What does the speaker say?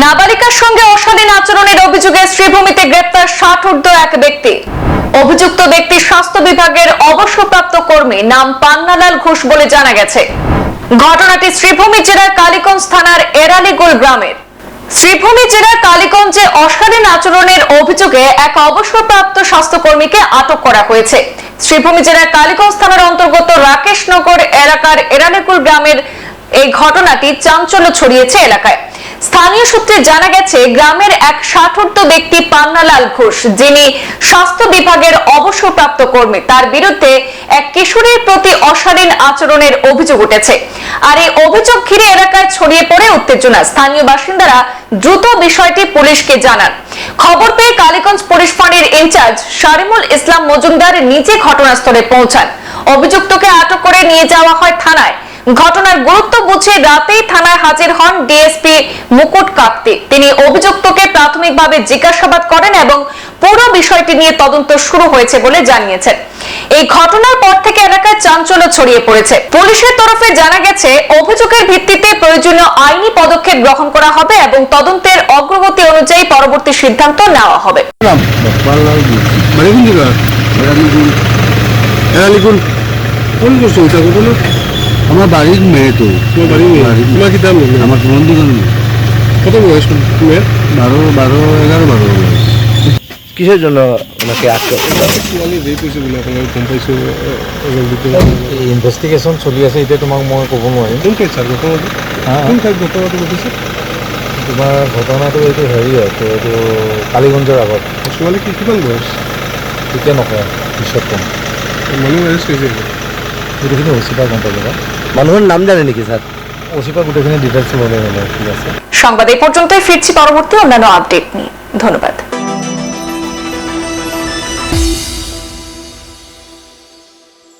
নাবালিকার সঙ্গে অশালীন আচরণের অভিযোগে শ্রীভূমিতে গ্রেপ্তার ষাট ঊর্ধ্ব এক ব্যক্তি। অভিযুক্ত ব্যক্তি স্বাস্থ্য বিভাগের অবসরপ্রাপ্ত কর্মী নাম পান্নালাল ঘোষ বলে জানা গেছে। ঘটনাটি শ্রীভূমি জেলার কালীগঞ্জ থানার এরালিগোল গ্রামের। শ্রীভূমি জেলার কালীগঞ্জে অশালীন আচরণের অভিযোগে এক অবসরপ্রাপ্ত স্বাস্থ্যকর্মীকে আটক করা হয়েছে। শ্রীভূমি জেলার কালীগঞ্জ থানার অন্তর্গত রাকেশনগর এলাকার এরালিকুল গ্রামের এই ঘটনাটি চাঞ্চল্য ছড়িয়েছে এলাকায়। স্থানীয় সূত্রে জানা গেছে, গ্রামের এক ষাটর্ত ব্যক্তি পান্নালাল ঘোষ, যিনি স্বাস্থ্য বিভাগের অবসরপ্রাপ্ত কর্মী, তার বিরুদ্ধে এক কিশোরীর প্রতি অশালীন আচরণের অভিযোগ উঠেছে। আর এই অভিযোগ ঘিরে এলাকায় ছড়িয়ে পড়ে উত্তেজনা। স্থানীয় বাসিন্দারা দ্রুত বিষয়টি পুলিশকে জানান। খবর পেয়ে কালীগঞ্জ পুলিশ ফাঁড়ির ইনচার্জ শারিমুল ইসলাম মজুমদার নিজে ঘটনাস্থলে পৌঁছান। অভিযুক্তকে আটক করে নিয়ে যাওয়া হয় থানায়। ঘটনার গুরুত্ব বুঝে রাতেই থানায় হাজির হন ডিএসপি মুকুট কাপ্তি। তিনি অভিযুক্তকে প্রাথমিকভাবে জিজ্ঞাসাবাদ করেন এবং পুরো বিষয়টি নিয়ে তদন্ত শুরু হয়েছে বলে জানিয়েছেন। এই ঘটনার পর থেকে এলাকায় চাঞ্চল্য ছড়িয়ে পড়েছে। পুলিশের তরফে জানা গেছে, অভিযোগের ভিত্তিতে প্রয়োজনীয় আইনি পদক্ষেপ গ্রহণ করা হবে এবং তদন্তের অগ্রগতি অনুযায়ী পরবর্তী সিদ্ধান্ত নেওয়া হবে। মানে কোন আমার বাড়ির মেয়ে তো। তোমার বাড়ির মেয়ে। তোমার কি দাম আমার বন্ধুগণ কত বয়স মেয়ের বারো বারো এগারো বারো বয়স। কিসের জন্য ওনাকে আটক চলি আছে এতিয়া তোমাক মই ক'ব নোৱাৰিম তোমাৰ ঘটনাটো এইটো হেৰি হয়। তো এইটো কালীগঞ্জৰ আগত ছোৱালী কি কিমান বয়স? তেতিয়া নকওঁ পিছত ক'ম মানুহ এৰেষ্ট হৈছে গোটেইখিনি অচিপা গম পাই যাবা মানুহৰ নাম জানে নেকি স্যার অচিপা গোটেইখিনি ডিটেইলছ ল'লে হ'লে ঠিক আছে? সংবাদ এই পর্যন্তই ফিরছি পরবর্তী অন্যান্য আপডেট নিয়ে। ধন্যবাদ।